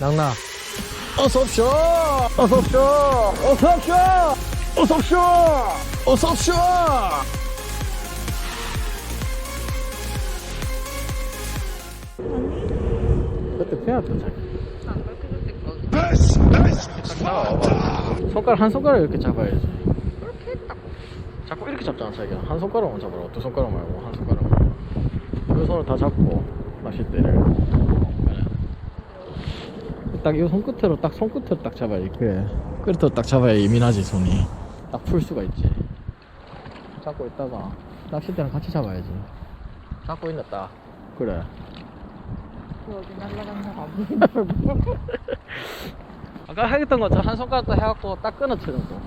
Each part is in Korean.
낙낙. 어서옵쇼! 어서옵쇼! 어서옵쇼! 어서옵쇼! 어서옵쇼! 그때 빼앗던 자기. 손가락 한 손가락 이렇게 잡아야지. 했다고. 자꾸 이렇게 잡잖아 자기야. 한 손가락만 잡으라고. 두 손가락 말고 한 손가락만. 두 손을 다 잡고 낚싯대를. 그래. 딱이 손끝으로 딱 손끝으로 딱 잡아야지. 그래. 끝으로 딱 잡아야 예민하지 손이. 딱 풀 수가 있지. 잡고 있다가 낚싯대랑 같이 잡아야지. 잡고 있나 딱. 그래. 여기 날라간다가 안 아까 하겠던 것처럼 한 손가락도 해갖고 딱 끊어치는 거.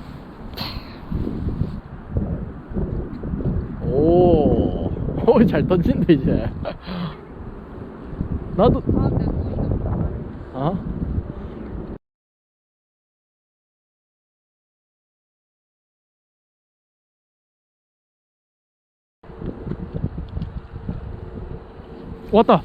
오, 오, 잘 던진다 이제. 나도, 아, 내 보인다. 어? 왔다.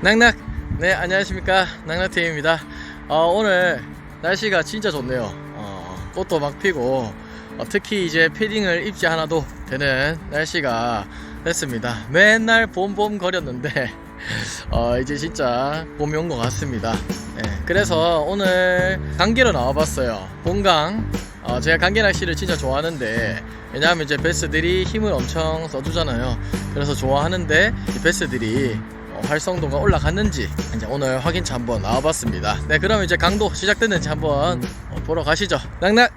낙낙. 네 안녕하십니까. 낙낙팀입니다. 어, 오늘 날씨가 진짜 좋네요. 어, 꽃도 막 피고 어, 특히 이제 패딩을 입지 않아도 되는 날씨가 됐습니다 맨날 봄봄 거렸는데 어, 이제 진짜 봄이 온 것 같습니다 네, 그래서 오늘 강계로 나와봤어요 본강 어, 제가 강계 낚시를 진짜 좋아하는데 왜냐하면 이제 베스들이 힘을 엄청 써주잖아요 그래서 좋아하는데 이 베스들이 어, 활성도가 올라갔는지 이제 오늘 확인차 한번 나와봤습니다. 네, 그럼 이제 강도 시작됐는지 한번 어, 보러 가시죠. 낙낙.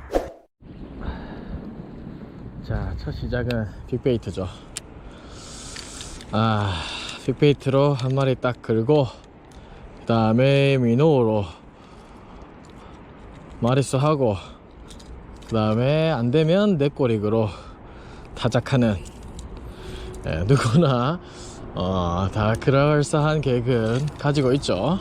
자, 첫 시작은 빅베이트죠. 아, 빅베이트로 한 마리 딱 걸고 그 다음에 미노로 마리수 하고 그 다음에 안 되면 넷꼬리그로 타작하는 예, 누구나 어, 다 그럴싸한 계획은 가지고 있죠.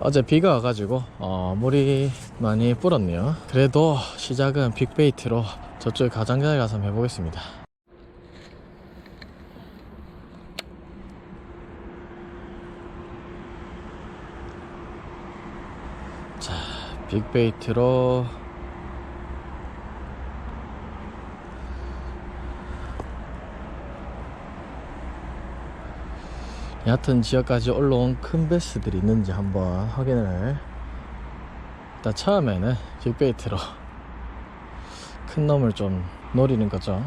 어제 비가 와가지고 어, 물이 많이 불었네요. 그래도 시작은 빅베이트로 저쪽 가장자리 가서 해보겠습니다. 자, 빅베이트로 얕은 지역까지 올라온 큰 베스들이 있는지 한번 확인을 일단 처음에는 빅베이트로 큰 놈을 좀 노리는 거죠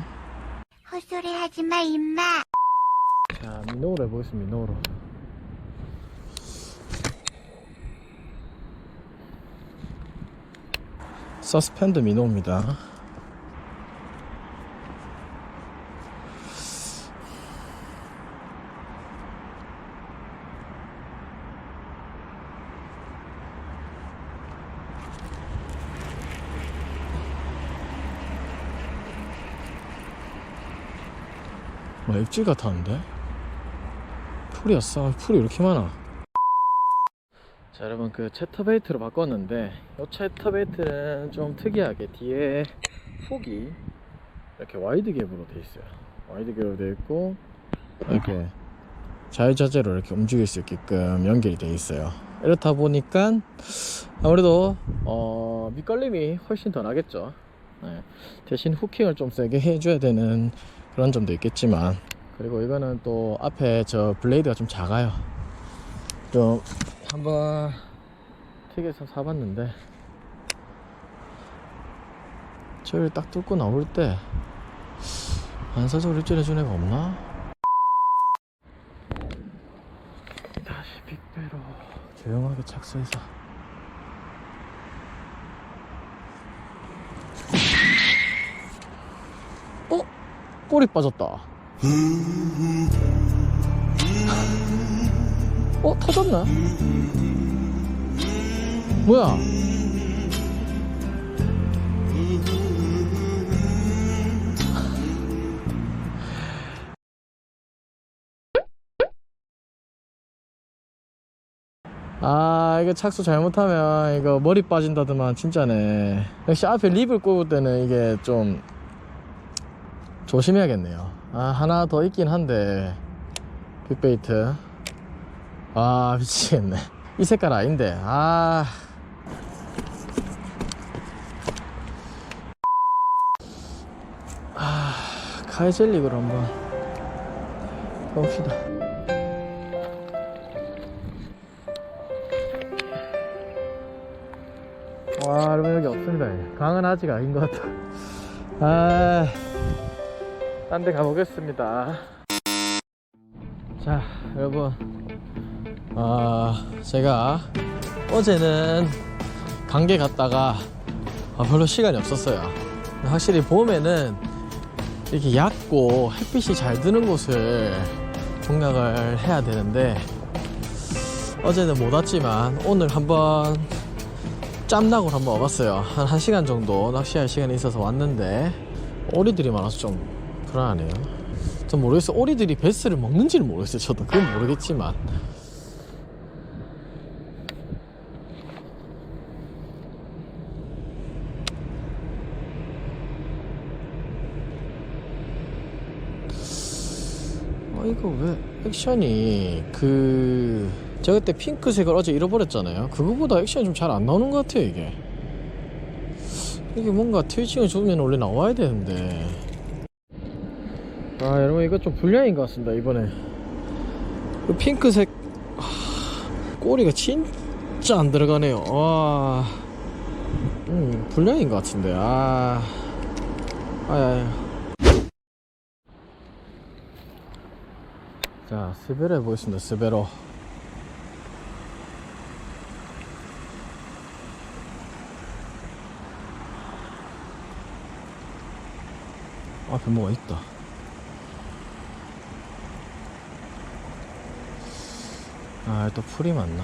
헛소리 하지 마, 임마. 자 민호로 해보겠습니다 민호로 서스펜드 민호입니다. 뭐 앱질 같았는데? 풀이었어? 풀이 이렇게 많아 자 여러분 그 채터베이트로 바꿨는데 이 채터베이트는 좀 특이하게 뒤에 훅이 이렇게 와이드 갭으로 돼 있어요. 와이드 갭으로 돼 있고 이렇게 자유자재로 이렇게 움직일 수 있게끔 연결이 돼 있어요. 이렇다 보니까 아무래도 어, 밑걸림이 훨씬 더 나겠죠. 네. 대신 후킹을 좀 세게 해줘야 되는 그런 점도 있겠지만 그리고 이거는 또 앞에 저 블레이드가 좀 작아요. 좀 한번 틱에서 사봤는데 저를 딱 뚫고 나올 때 반사적으로 입질해준 애가 없나? 다시 빅배로 조용하게 착수해서 어? 꼬리 빠졌다 어? 터졌나? 뭐야? 아 이거 착수 잘못하면 이거 머리 빠진다더만 진짜네 역시 앞에 립을 꽂을 때는 이게 좀 조심해야겠네요 아 하나 더 있긴 한데 빅베이트 아 미치겠네 이 색깔 아닌데 아 아, 카이젤릭으로 한번 봅시다. 와, 여러분 여기 없습니다. 강은 아직 아닌 것 같아. 아, 딴 데 가보겠습니다. 자, 여러분. 아, 제가 어제는 강계 갔다가 아, 별로 시간이 없었어요. 확실히 봄에는 이렇게 얕고 햇빛이 잘 드는 곳을 공략을 해야 되는데 어제는 못 왔지만 오늘 한번 짬낙을 한번 와봤어요. 한 1시간 정도 낚시할 시간이 있어서 왔는데 오리들이 많아서 좀 불안하네요. 전 모르겠어요. 오리들이 베스를 먹는지는 모르겠어요. 저도 그건 모르겠지만 이거 왜 액션이 그 제가 그때 핑크색을 어제 잃어버렸잖아요. 그거보다 액션이 좀 잘 안 나오는 것 같아요 이게. 이게 뭔가 트위칭을 주면 원래 나와야 되는데. 아 여러분 이거 좀 불량인 것 같습니다 이번에. 그 핑크색 하, 꼬리가 진짜 안 들어가네요. 와. 음, 불량인 것 같은데. 아. 아야야 자, 스베로 해보겠습니다. 스베로. 앞에 뭐가 있다. 아, 또 풀이 많나?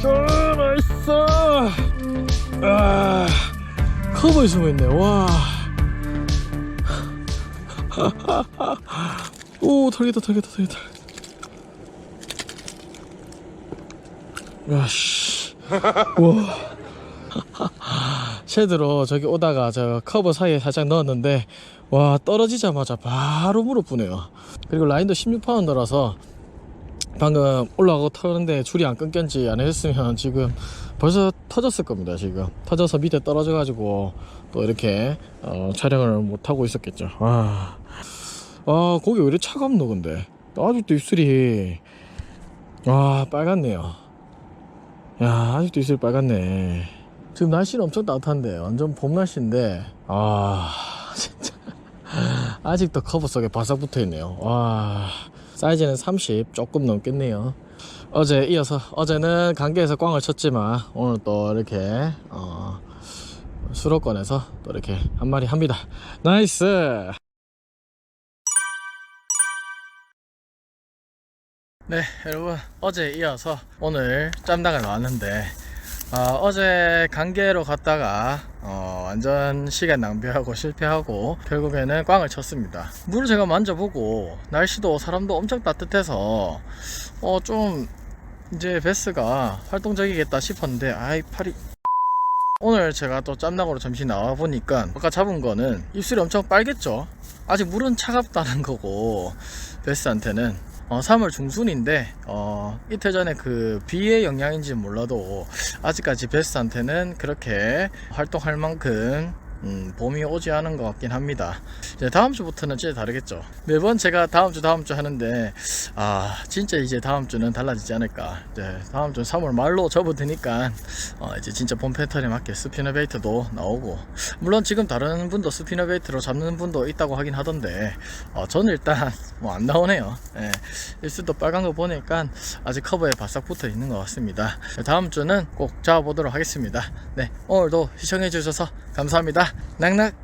어서옵쇼, 나이스! 아, 커버에 숨어있네, 와. 오, 털겠다, 털겠다, 털겠다. 야, 씨. 우와. 쉐드로 저기 오다가 저 커버 사이에 살짝 넣었는데 와 떨어지자마자 바로 무릎 부네요 그리고 라인도 16파운더라서 방금 올라가고 터는데 줄이 안 끊겼지 안 했으면 지금 벌써 터졌을 겁니다 지금. 터져서 밑에 떨어져 가지고 또 이렇게 어, 촬영을 못 하고 있었겠죠. 와, 아 고기 왜 이렇게 차갑노 근데? 아직도 입술이 와 빨갛네요. 야 아직도 입술이 빨갛네. 지금 날씨는 엄청 따뜻한데 완전 봄 날씨인데 아 진짜. 아직도 커버 속에 바삭 붙어 있네요. 와 사이즈는 30 조금 넘겠네요. 어제 이어서 어제는 강계에서 꽝을 쳤지만 오늘 또 이렇게 어, 수로권에서 또 이렇게 한 마리 합니다. 나이스! 네 여러분. 어제 이어서 오늘 짬당을 나왔는데 어, 제 강계로 갔다가 어, 완전 시간 낭비하고 실패하고 결국에는 꽝을 쳤습니다. 물을 제가 만져보고 날씨도 사람도 엄청 따뜻해서 어, 좀 이제 베스가 활동적이겠다 싶었는데 아이 팔이. 오늘 제가 또 짬낭으로 잠시 나와 보니까 아까 잡은 거는 입술이 엄청 빨겠죠? 아직 물은 차갑다는 거고 베스한테는 어, 3월 중순인데 어, 이틀 전에 그 비의 영향인지 몰라도 아직까지 베스한테는 그렇게 활동할 만큼 음, 봄이 오지 않은 것 같긴 합니다. 이제 다음 주부터는 진짜 다르겠죠. 매번 제가 다음 주 다음 주 하는데 아 진짜 이제 다음 주는 달라지지 않을까. 이제 다음 주 3월 말로 접어드니까 어, 이제 진짜 봄 패턴에 맞게 스피너베이트도 나오고 물론 지금 다른 분도 스피너베이트로 잡는 분도 있다고 하긴 하던데 어, 저는 일단 뭐 안 나오네요. 예, 일수도 빨간 거 보니까 아직 커버에 바싹 붙어 있는 것 같습니다. 다음 주는 꼭 잡아보도록 하겠습니다. 네 오늘도 시청해 주셔서 감사합니다. 낙낙